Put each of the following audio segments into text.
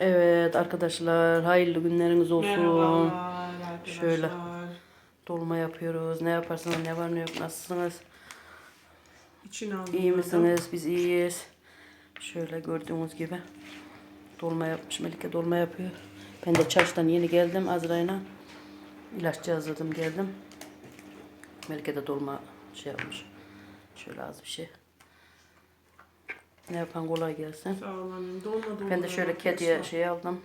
Evet arkadaşlar hayırlı günleriniz olsun. Merhabalar arkadaşlar. Şöyle. Dolma yapıyoruz. Ne yaparsınız ne var ne yok nasılsınız? İçine aldım. İyi misiniz? Biz iyiyiz. Şöyle gördüğünüz gibi dolma yapmış. Melike dolma yapıyor. Ben de çarşıdan yeni geldim Azra'yla. İlaççı hazırladım geldim. Melike de dolma şey yapmış. Şöyle az bir şey. Ne yapan kolay gelsin. Sağ annem. Dolma dolma. Ben de şöyle kediye şey aldım.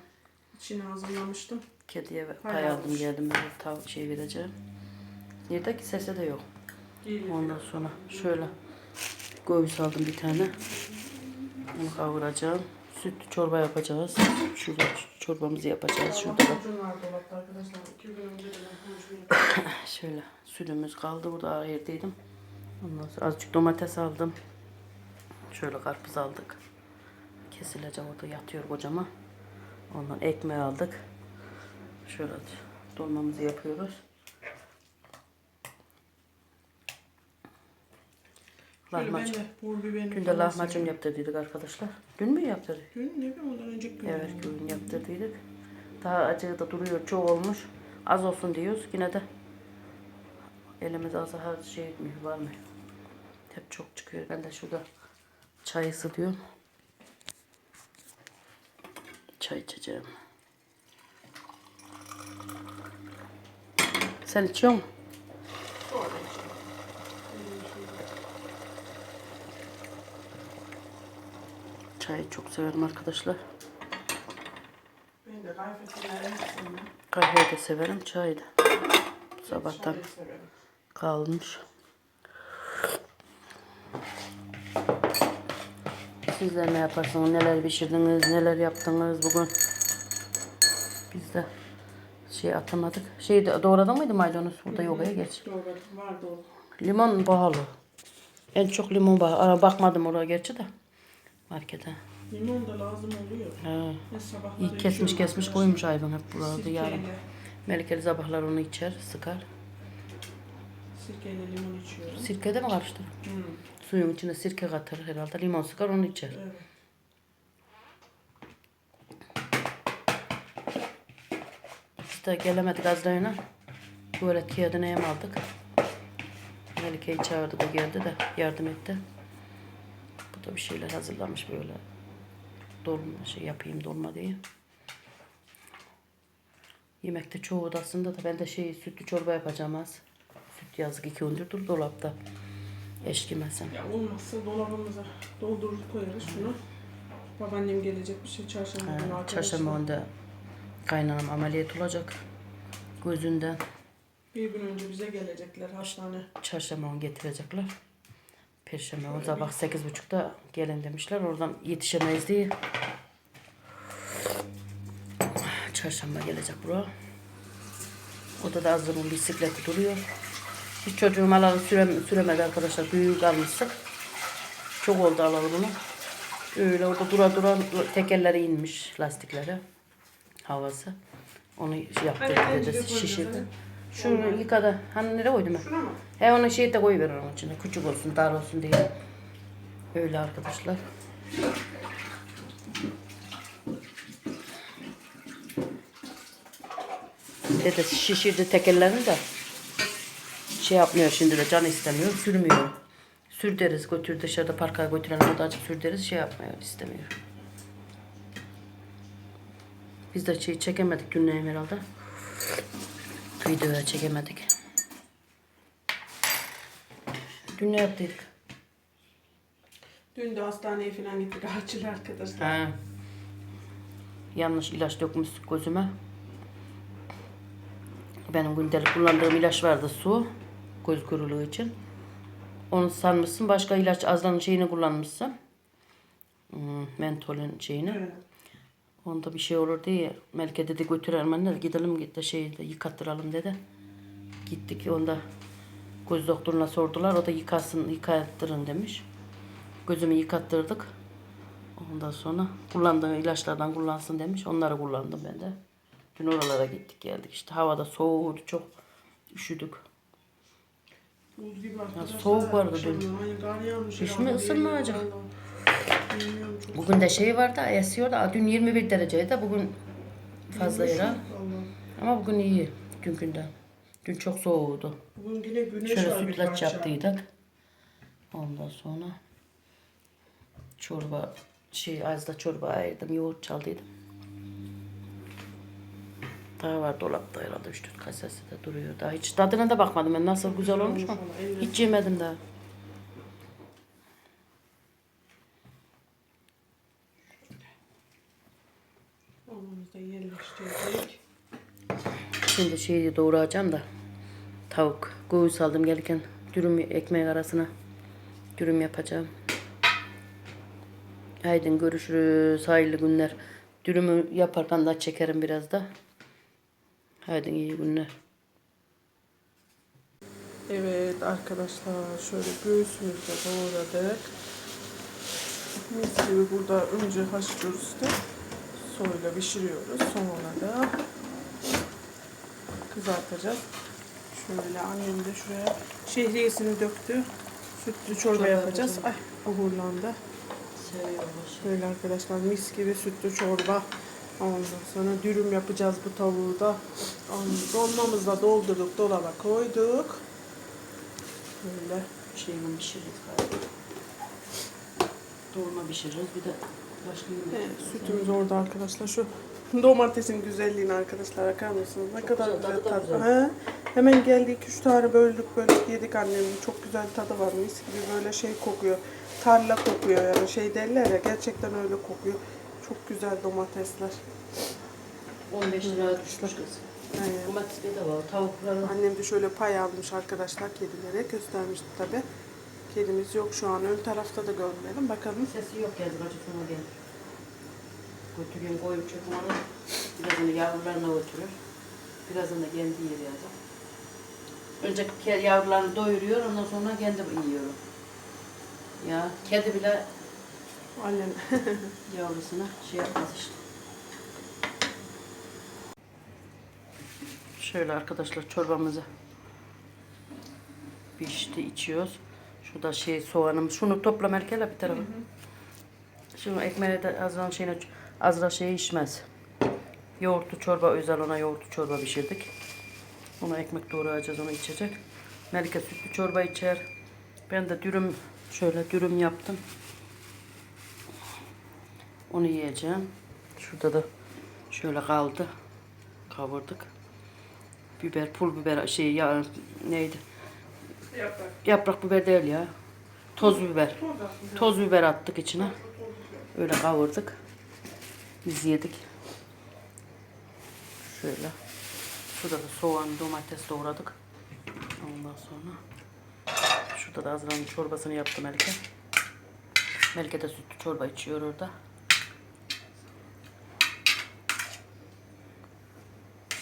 İçine hazırlamıştım. Kediye pay aldım geldim. Böyle tav şey vereceğim. Nerede ki sesi de yok. İyi. Ondan sonra şöyle göğüs aldım bir tane. Onu kavuracağım. Sütlü çorba yapacağız. Şurada çorbamızı yapacağız. Şurada da şöyle sütümüz kaldı. Burada ayırdıydım. Ondan sonra azıcık domates aldım. Şöyle karpuz aldık. Kesilecek orada yatıyor kocama. Ondan ekmeği aldık. Şöyle dolmamızı yapıyoruz. Lahmacun. Dün de lahmacun yaptırdıydık arkadaşlar. Dün mü yaptırdık? Dün ne bileyim ondan önceki gün. Evet gün yaptırdıydık. Daha acığı da duruyor. Çok olmuş. Az olsun diyoruz. Yine de elimiz az her şey etmiyor. Var mı? Hep çok çıkıyor. Ben de şurada çay ısıtıyorum. Çay içeceğim. Sen içiyor musun? Çayı çok severim arkadaşlar. Ben de. Kahveyi de severim. Çayı da. Sabahtan kalmış. Sizler ne yaparsınız? Neler pişirdiniz? Neler yaptınız bugün? Biz de şey atamadık. Şey doğradın mıydı maydanoz? Burada yok ya geç. Doğru vardı o. Limon pahalı. En çok limon. Ara bakmadım oraya gerçi de. Markete. Limon da lazım oluyor. Sabahları İyi kesmiş kesmiş koymuş ayvan hep burada yarım. Sirkeyle, Melike'li sabahlar onu içer, sıkar. sirkeyle limon içiyorum. Sirke de mi karıştırır? Hmm, Suyun içine sirke katır herhalde. Limon sıkar onu içer. evet. Biz de gelemedik Azra'yla. Böyle kağıdını yem aldık. Melike'yi çağırdı da geldi de yardım etti. Bu da bir şeyler hazırlamış böyle. Dolma şey yapayım dolma diye. Yemekte çoğu da aslında da ben de şey sütlü çorba yapacağım az. Süt yazık iki gündür dur dolapta. Eşkimesin. Ya olmazsa dolabımıza doldurur koyarız şunu. Babaannem gelecek bir şey çarşamba günü Ha, arkadaşlar. Çarşamba onda kaynanam ameliyat olacak. Gözünden Bir gün önce bize gelecekler hastane. çarşamba onu getirecekler. Perşembe o sabah sekiz buçukta gelin demişler. Oradan yetişemeyiz diye. Çarşamba gelecek bura. Odada Azra'nın bisikleti duruyor. Hiç çocuğum alalı sürem, süremedi arkadaşlar. Büyük almıştık. Çok oldu alalı bunu. Öyle orada dura dura tekerleri inmiş lastikleri. Havası. Onu şey yaptı koyacağız, şişirdi. Şunu yıkadı. Hani nereye koydum ben? Şuna mı? He onu şey de koyuver onun içine. Küçük olsun, dar olsun diye. Öyle arkadaşlar. Dede şişirdi tekerlerini de. Şey yapmıyor şimdi de can istemiyor, sürmüyor. Sür deriz götür dışarıda parka götüren odacık sür deriz şey yapmıyor istemiyor. Biz de şey çekemedik dünlerim herhalde. Videoya çekemedik. Dün ne yaptıydık? Dün de hastaneye falan gittik ağaçlı arkadaşlar. Ha. Yanlış ilaç dökmüş gözüme. Benim gündelik kullandığım ilaç vardı su. Göz kuruluğu için. Onu sanmışsın. Başka ilaç azlanın şeyini kullanmışsın. Hmm, mentolün şeyini. Evet. Onda bir şey olur diye Melike dedi götürelim anne gidelim git de şeyi de yıkattıralım dedi. Gittik onda göz doktoruna sordular o da yıkasın yıkattırın demiş. Gözümü yıkattırdık. Ondan sonra kullandığı ilaçlardan kullansın demiş. Onları kullandım ben de. Dün oralara gittik geldik işte havada soğuğdu çok üşüdük. Buz gibi arkadaşlar. soğuk vardı dün. akşamdan. Ay, kar yağmış Hiç mi ısınmayacak? Bilmiyorum çok. Bugün de şey var da esiyor da dün 21 dereceydi bugün fazla yok vallahi. Ama bugün iyi dünkünden. Dün çok soğuğdu. Bugün yine güneş Şöyle var bir sütlaç parça. yaptıydık. Ondan sonra çorba şey az da çorba ayırdım yoğurt çaldıydım. Daha var dolapta herhalde 3 4 kasesi de duruyor. Daha hiç tadına da bakmadım ben nasıl güzel olmuş mu? Hiç yemedim daha. Şimdi şeyi doğrayacağım da tavuk. Göğüs aldım gelirken dürüm ekmeği arasına dürüm yapacağım. Haydi görüşürüz. Hayırlı günler. Dürümü yaparken da çekerim biraz da. Haydi iyi günler. Evet arkadaşlar şöyle göğsümüzü de doğradık. Mis gibi burada önce haşlıyoruz işte. Sonra pişiriyoruz. Sonra da kızartacağız. Şöyle annem de şuraya şehriyesini döktü. Sütlü çorba Çorba yapacağız. Ay uğurlandı. Böyle arkadaşlar mis gibi sütlü çorba. Ondan sonra dürüm yapacağız bu tavuğu da. Da doldurduk, dolaba koyduk. Böyle. Şeyimi pişiririz galiba. Dolma pişiririz. Bir de başka yemek. Evet, sütümüz orada arkadaşlar. Şu domatesin güzelliğini arkadaşlar bakar mısınız? Ne kadar Güzel, güzel tadı güzel. He. Hemen geldik üç tane böldük böldük yedik annemin. Çok güzel tadı var. Mis gibi böyle şey kokuyor. Tarla kokuyor yani şey derler ya gerçekten öyle kokuyor. Çok güzel domatesler. 15 lira düşmüş kız. Evet. Domates bedava. Tavukları Annem de şöyle pay almış arkadaşlar kedilere göstermişti tabi. Kedimiz yok şu an ön tarafta da görmedim. Bakalım. Sesi yok bacı sana geldi. Götürüyorum koyup çökmanı. Birazını yavrularına götürür. Birazını kendi yer yazar. Önce yavrularını doyuruyor ondan sonra kendi yiyor. Ya kedi bile Annem yavrusuna şey yapmaz işte. Şöyle arkadaşlar çorbamızı pişti içiyoruz. Şurada şey soğanımız. Şunu topla Merkel'e bir tarafa. Şunu ekmeğe de azran şeyine azra şey içmez. Yoğurtlu çorba özel ona yoğurtlu çorba pişirdik. Ona ekmek doğrayacağız onu içecek. Melike sütlü çorba içer. Ben de dürüm şöyle dürüm yaptım. Onu yiyeceğim. Şurada da şöyle kaldı. Kavurduk. Biber, pul biber şey ya neydi? yaprak. Yaprak biber değil ya. Toz biber. Toz biber attık içine. Öyle kavurduk. Biz yedik. Şöyle. Şurada da soğan, domates doğradık. Ondan sonra şurada da Azra'nın çorbasını yaptım Melike. Melike de sütlü çorba içiyor orada.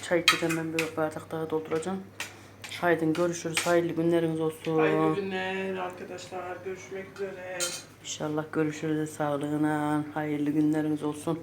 Çay içeceğim ben bir bardak daha dolduracağım. Haydi görüşürüz. Hayırlı günleriniz olsun. Hayırlı günler arkadaşlar. Görüşmek üzere. İnşallah görüşürüz sağlığına. Hayırlı günleriniz olsun.